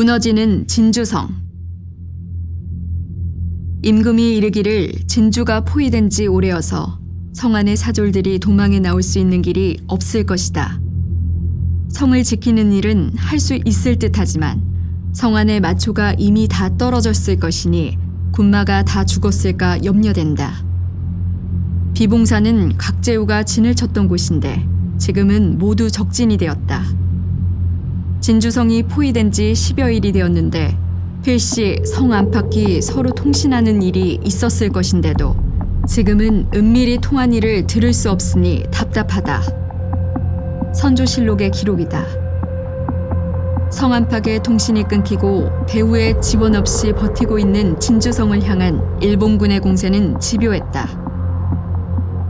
무너지는 진주성. 임금이 이르기를 진주가 포위된 지 오래여서 성 안의 사졸들이 도망에 나올 수 있는 길이 없을 것이다. 성을 지키는 일은 할 수 있을 듯하지만 성 안의 마초가 이미 다 떨어졌을 것이니 군마가 다 죽었을까 염려된다. 비봉사는 각제우가 진을 쳤던 곳인데 지금은 모두 적진이 되었다. 진주성이 포위된 지 10여일이 되었는데 필시 성 안팎이 서로 통신하는 일이 있었을 것인데도 지금은 은밀히 통한 일을 들을 수 없으니 답답하다. 선조실록의 기록이다. 성 안팎의 통신이 끊기고 배후의 지원 없이 버티고 있는 진주성을 향한 일본군의 공세는 집요했다.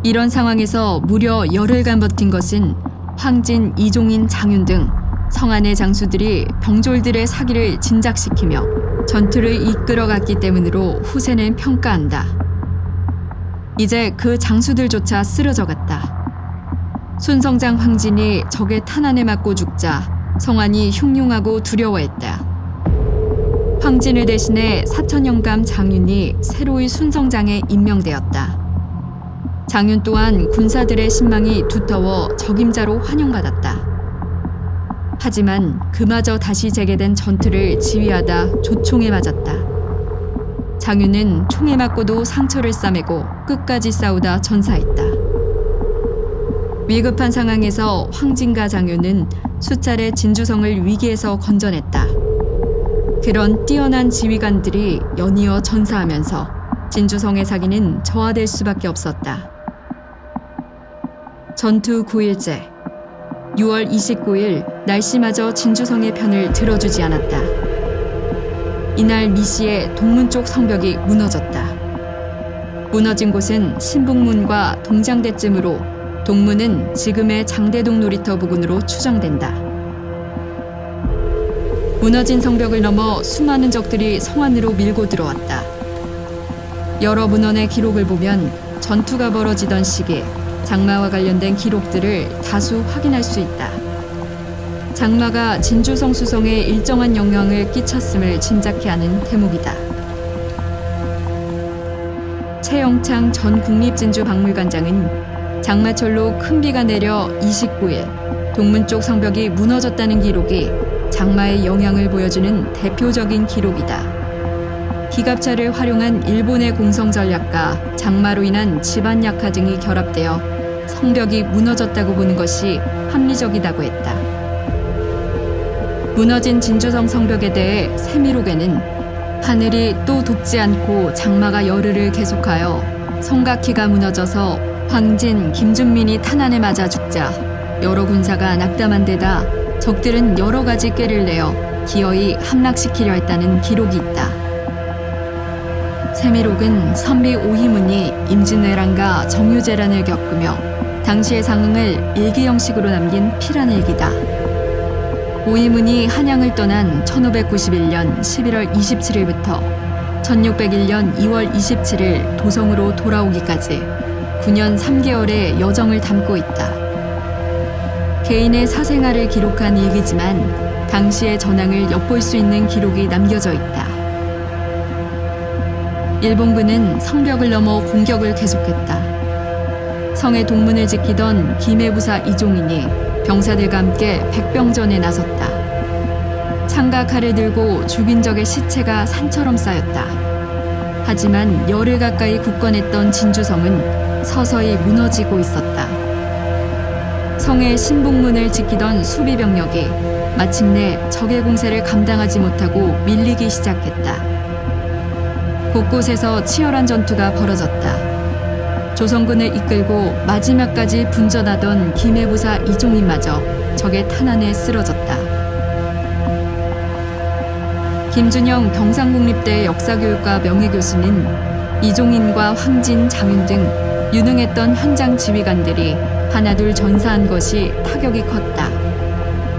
이런 상황에서 무려 열흘간 버틴 것은 황진, 이종인, 장윤 등 성안의 장수들이 병졸들의 사기를 진작시키며 전투를 이끌어갔기 때문으로 후세는 평가한다. 이제 그 장수들조차 쓰러져 갔다. 순성장 황진이 적의 탄환에 맞고 죽자 성안이 흉흉하고 두려워했다. 황진을 대신해 사천영감 장윤이 새로이 순성장에 임명되었다. 장윤 또한 군사들의 신망이 두터워 적임자로 환영받았다. 하지만 그마저 다시 재개된 전투를 지휘하다 조총에 맞았다. 장윤은 총에 맞고도 상처를 싸매고 끝까지 싸우다 전사했다. 위급한 상황에서 황진과 장윤은 수차례 진주성을 위기에서 건져냈다. 그런 뛰어난 지휘관들이 연이어 전사하면서 진주성의 사기는 저하될 수밖에 없었다. 전투 9일째 6월 29일 날씨마저 진주성의 편을 들어주지 않았다. 이날 미시에 동문 쪽 성벽이 무너졌다. 무너진 곳은 신북문과 동장대쯤으로 동문은 지금의 장대동 놀이터 부근으로 추정된다. 무너진 성벽을 넘어 수많은 적들이 성 안으로 밀고 들어왔다. 여러 문헌의 기록을 보면 전투가 벌어지던 시기 장마와 관련된 기록들을 다수 확인할 수 있다. 장마가 진주성 수성에 일정한 영향을 끼쳤음을 짐작케 하는 대목이다. 최영창 전 국립진주박물관장은 장마철로 큰 비가 내려 29일 동문 쪽 성벽이 무너졌다는 기록이 장마의 영향을 보여주는 대표적인 기록이다. 기갑차를 활용한 일본의 공성 전략과 장마로 인한 집안 약화 등이 결합되어 성벽이 무너졌다고 보는 것이 합리적이다고 했다. 무너진 진주성 성벽에 대해 세미록에는 하늘이 또 돕지 않고 장마가 열흘을 계속하여 성각키가 무너져서 황진, 김준민이 탄환에 맞아 죽자 여러 군사가 낙담한 데다 적들은 여러 가지 꾀를 내어 기어이 함락시키려 했다는 기록이 있다. 세미록은 선비 오희문이 임진왜란과 정유재란을 겪으며 당시의 상황을 일기 형식으로 남긴 피란일기다. 오희문이 한양을 떠난 1591년 11월 27일부터 1601년 2월 27일 도성으로 돌아오기까지 9년 3개월의 여정을 담고 있다. 개인의 사생활을 기록한 일기지만 당시의 전황을 엿볼 수 있는 기록이 남겨져 있다. 일본군은 성벽을 넘어 공격을 계속했다. 성의 동문을 지키던 김해부사 이종인이 병사들과 함께 백병전에 나섰다. 창과 칼을 들고 죽인 적의 시체가 산처럼 쌓였다. 하지만 열흘 가까이 굳건했던 진주성은 서서히 무너지고 있었다. 성의 신북문을 지키던 수비 병력이 마침내 적의 공세를 감당하지 못하고 밀리기 시작했다. 곳곳에서 치열한 전투가 벌어졌다. 조선군을 이끌고 마지막까지 분전하던 김해부사 이종인마저 적의 탄환에 쓰러졌다. 김준영 경상국립대 역사교육과 명예교수는 이종인과 황진, 장윤 등 유능했던 현장 지휘관들이 하나둘 전사한 것이 타격이 컸다.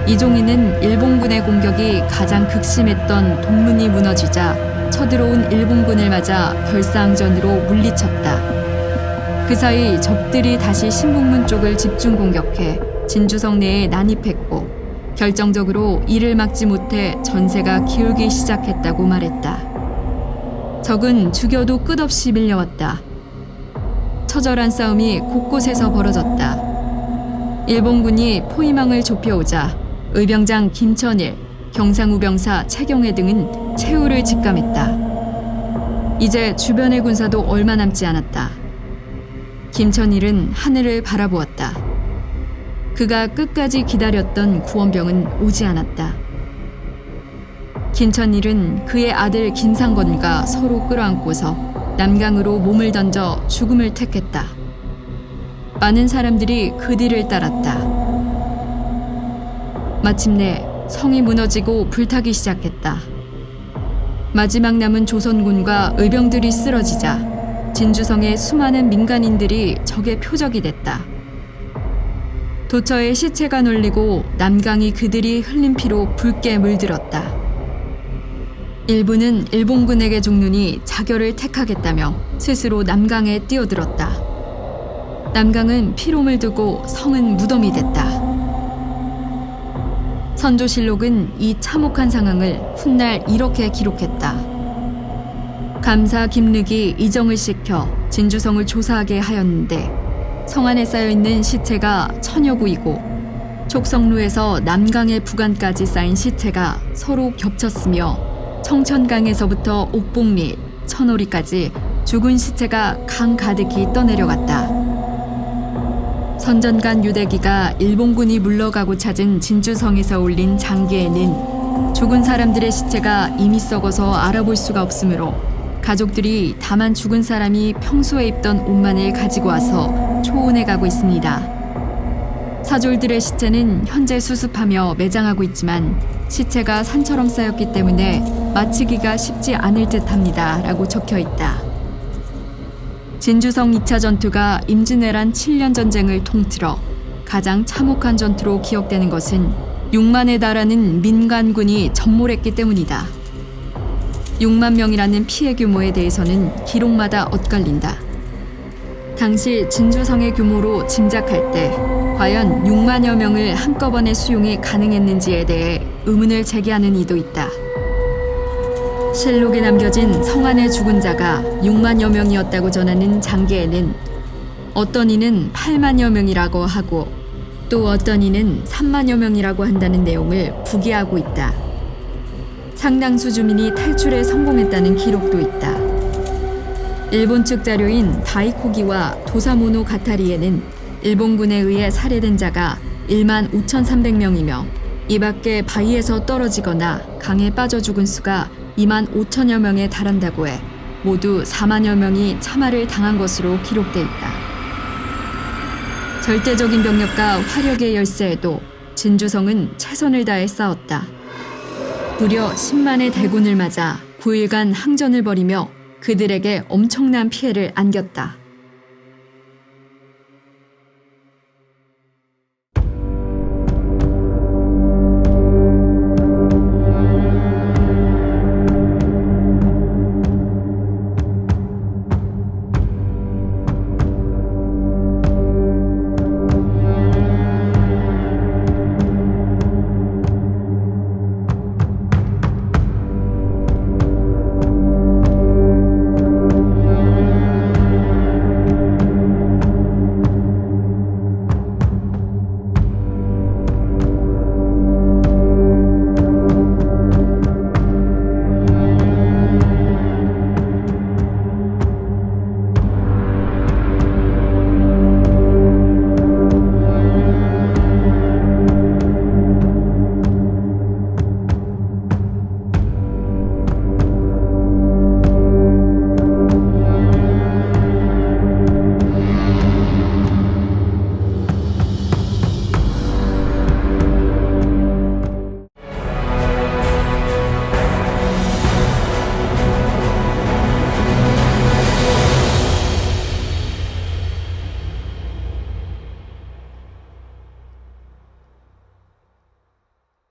이종인은 일본군의 공격이 가장 극심했던 동문이 무너지자 쳐들어온 일본군을 맞아 결사항전으로 물리쳤다. 그 사이 적들이 다시 신북문 쪽을 집중 공격해 진주성 내에 난입했고 결정적으로 이를 막지 못해 전세가 기울기 시작했다고 말했다. 적은 죽여도 끝없이 밀려왔다. 처절한 싸움이 곳곳에서 벌어졌다. 일본군이 포위망을 좁혀오자 의병장 김천일, 경상우병사 최경혜 등은 최후를 직감했다. 이제 주변의 군사도 얼마 남지 않았다. 김천일은 하늘을 바라보았다. 그가 끝까지 기다렸던 구원병은 오지 않았다. 김천일은 그의 아들 김상건과 서로 끌어안고서 남강으로 몸을 던져 죽음을 택했다. 많은 사람들이 그 뒤를 따랐다. 마침내 성이 무너지고 불타기 시작했다. 마지막 남은 조선군과 의병들이 쓰러지자 진주성의 수많은 민간인들이 적의 표적이 됐다. 도처에 시체가 널리고 남강이 그들이 흘린 피로 붉게 물들었다. 일부는 일본군에게 죽느니 자결을 택하겠다며 스스로 남강에 뛰어들었다. 남강은 피로 물들고 성은 무덤이 됐다. 선조실록은 이 참혹한 상황을 훗날 이렇게 기록했다. 감사 김륵이 이정을 시켜 진주성을 조사하게 하였는데 성 안에 쌓여 있는 시체가 천여 구이고 촉성루에서 남강의 부간까지 쌓인 시체가 서로 겹쳤으며 청천강에서부터 옥봉리, 천오리까지 죽은 시체가 강 가득히 떠내려갔다. 선전간 유대기가 일본군이 물러가고 찾은 진주성에서 올린 장계에는 죽은 사람들의 시체가 이미 썩어서 알아볼 수가 없으므로 가족들이 다만 죽은 사람이 평소에 입던 옷만을 가지고 와서 초원해 가고 있습니다. 사졸들의 시체는 현재 수습하며 매장하고 있지만 시체가 산처럼 쌓였기 때문에 마치기가 쉽지 않을 듯 합니다. 라고 적혀 있다. 진주성 2차 전투가 임진왜란 7년 전쟁을 통틀어 가장 참혹한 전투로 기억되는 것은 6만에 달하는 민간군이 전몰했기 때문이다. 6만 명이라는 피해 규모에 대해서는 기록마다 엇갈린다. 당시 진주성의 규모로 짐작할 때 과연 6만여 명을 한꺼번에 수용이 가능했는지에 대해 의문을 제기하는 이도 있다. 실록에 남겨진 성안의 죽은 자가 6만여 명이었다고 전하는 장계에는 어떤 이는 8만여 명이라고 하고 또 어떤 이는 3만여 명이라고 한다는 내용을 부기하고 있다. 상당수 주민이 탈출에 성공했다는 기록도 있다. 일본 측 자료인 다이코기와 도사모노 가타리에는 일본군에 의해 살해된 자가 1만 5,300명이며 이 밖에 바위에서 떨어지거나 강에 빠져 죽은 수가 2만 5천여 명에 달한다고 해 모두 4만여 명이 참화를 당한 것으로 기록돼 있다. 절대적인 병력과 화력의 열세에도 진주성은 최선을 다해 싸웠다. 무려 10만의 대군을 맞아 9일간 항전을 벌이며 그들에게 엄청난 피해를 안겼다.